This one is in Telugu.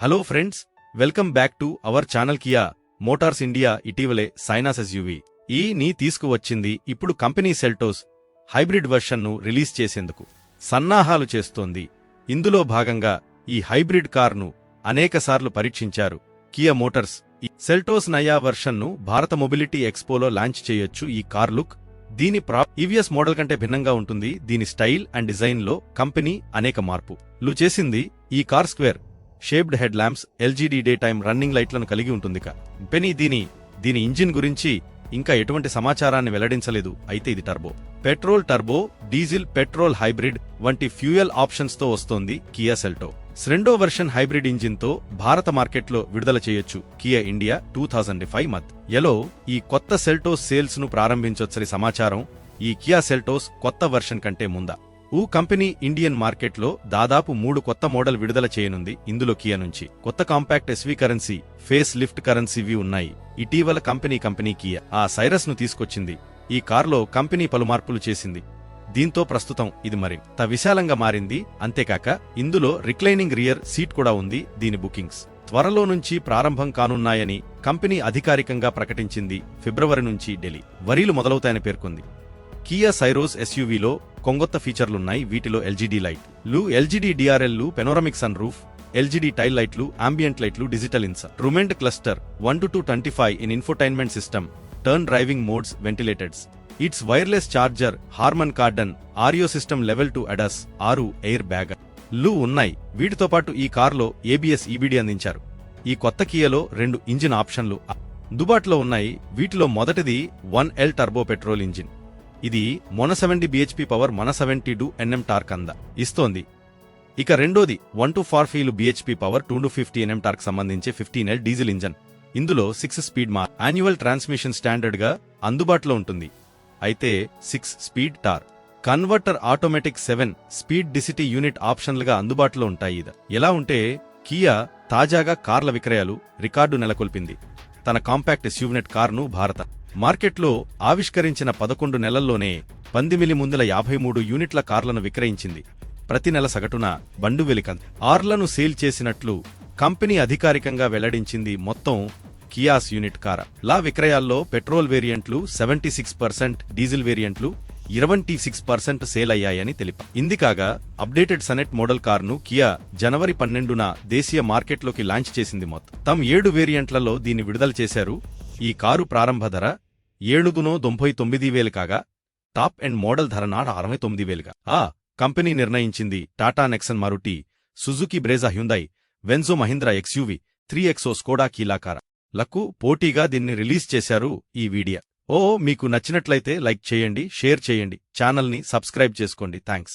Hello friends welcome back to our channel Kia Motors India ఇటీవలే సైనాస్ ఎస్యూవి. ఈ నీ తీసుకువచ్చింది ఇప్పుడు కంపెనీ సెల్టోస్ హైబ్రిడ్ వెర్షన్ను రిలీజ్ చేసేందుకు సన్నాహాలు చేస్తోంది. ఇందులో భాగంగా ఈ హైబ్రిడ్ కార్ను అనేకసార్లు పరీక్షించారు కియా మోటార్స్. సెల్టోస్ నయా వెర్షన్ను భారత మొబిలిటీ ఎక్స్పోలో లాంచ్ చేయొచ్చు ఈ కార్ లుక్. దీని ప్రా ఈవీఎస్ మోడల్ కంటే భిన్నంగా ఉంటుంది. దీని స్టైల్ అండ్ డిజైన్లో కంపెనీ అనేక మార్పు లు చేసింది ఈ car square. Shaped head lamps LED day time running లైట్లను కలిగి ఉంటుంది కంపెనీ దీని దీని ఇంజిన్ గురించి ఇంకా ఎటువంటి సమాచారాన్ని వెల్లడించలేదు. అయితే ఇది turbo. Petrol turbo diesel petrol hybrid వంటి ఫ్యూయల్ ఆప్షన్స్తో వస్తోంది కియా సెల్టో. రెండో వెర్షన్ హైబ్రిడ్ ఇంజిన్తో భారత మార్కెట్లో విడుదల చేయొచ్చు Kia India two thousand five మత్. ఎలో ఈ కొత్త సెల్టోస్ సేల్స్ను ప్రారంభించొచ్చని సమాచారం ఈ కియా సెల్టోస్ కొత్త వెర్షన్ కంటే ముందా. ఊ కంపెనీ ఇండియన్ మార్కెట్లో దాదాపు మూడు కొత్త మోడల్ విడుదల చేయనుంది ఇందులో కియా నుంచి. కొత్త compact SUV Carens face lift కరెన్సీవి ఉన్నాయి. ఇటీవల కంపెనీ కంపెనీ కియా ఆ సైరస్ను తీసుకొచ్చింది. ఈ కార్లో కంపెనీ పలు మార్పులు చేసింది. దీంతో ప్రస్తుతం ఇది మరింత విశాలంగా మారింది. అంతేకాక ఇందులో రిక్లైనింగ్ రియర్ సీట్ కూడా ఉంది దీని బుకింగ్స్. త్వరలో నుంచి ప్రారంభం కానున్నాయని కంపెనీ అధికారికంగా ప్రకటించింది ఫిబ్రవరి నుంచి ఢిల్లీ. వరీలు మొదలవుతాయని పేర్కొంది. కియా సైరోస్ ఎస్యూవీలో కొంగొత్త ఫీచర్లున్నాయి. వీటిలో ఎల్జీడీ లైట్లు LED డిఆర్ఎల్లు panoramic sun roof LED tail లైట్లు అంబియంట్ లైట్లు digital instrument cluster one two two twenty five in infotainment system turn driving modes ventilated seats wireless charger Harman Kardon audio system level two ADAS ఆరు ఎయిర్ బ్యాగ్లు ఉన్నాయి. వీటితో పాటు ఈ కారులో ఏబిఎస్ ఈబీడీ అందించారు. ఈ కొత్త కియలో రెండు ఇంజిన్ ఆప్షన్లు. దుబాట్లో ఉన్నాయి. వీటిలో మొదటిది one L turbo petrol engine. ఇది మొన సెవెంటీ బిహెచ్పి పవర్ మన సెవెంటీ టూ ఎన్ఎం టార్క్ అంద. ఇస్తోంది. ఇక రెండోది వన్ టు ఫార్ feel BHP power two two fifty Nm torque సంబంధించి ఫిఫ్టీన్ ఎల్ డీజిల్ ఇంజన్. ఇందులో six speed manual transmission స్టాండర్డ్గా అందుబాటులో ఉంటుంది. అయితే six speed torque converter automatic seven speed DCT unit ఆప్షన్లుగా అందుబాటులో ఉంటాయి ఇది. ఎలా ఉంటే కియా తాజాగా కార్ల విక్రయాలు రికార్డు నెలకొల్పింది. తన కాంపాక్ట్ ఎస్యూవ్నెట్ కార్ను భారత మార్కెట్లో ఆవిష్కరించిన పదకొండు నెలల్లోనే పందిమిలి ముందుల యాభై మూడు యూనిట్ల కార్లను విక్రయించింది. ప్రతి నెల సగటున బండు వెలికం ఆర్లను సేల్ చేసినట్లు కంపెనీ అధికారికంగా వెల్లడించింది మొత్తం కియాస్ యూనిట్ కార. లా విక్రయాల్లో పెట్రోల్ వేరియంట్లు సెవెంటీ సిక్స్ పర్సెంట్ డీజిల్ వేరియంట్లు ఇరవై సిక్స్ పర్సెంట్ సేల్ అయ్యాయని తెలిప. ఇందికాగా అప్డేటెడ్ సనెట్ మోడల్ కారును కియా జనవరి పన్నెండున దేశీయ మార్కెట్లోకి లాంచ్ చేసింది మొత్తం. తమ ఏడు వేరియంట్లలో దీన్ని విడుదల చేశారు. ఈ కారు ప్రారంభ ధర ఏడుగునో తొంభై తొమ్మిది వేలు కాగా టాప్ అండ్ మోడల్ ధర నాడ అరవై తొమ్మిది వేలుగా ఆ కంపెనీ నిర్ణయించింది Tata Nexon Maruti Suzuki Brezza Hyundai Venue Mahindra XUV three XO Skoda కీలాకార లకు పోటీగా దీన్ని రిలీజ్ చేశారు ఈ వీడియో. ఓ మీకు నచ్చినట్లయితే లైక్ చేయండి షేర్ చేయండి ఛానల్ని సబ్స్క్రైబ్ చేసుకోండి. థ్యాంక్స్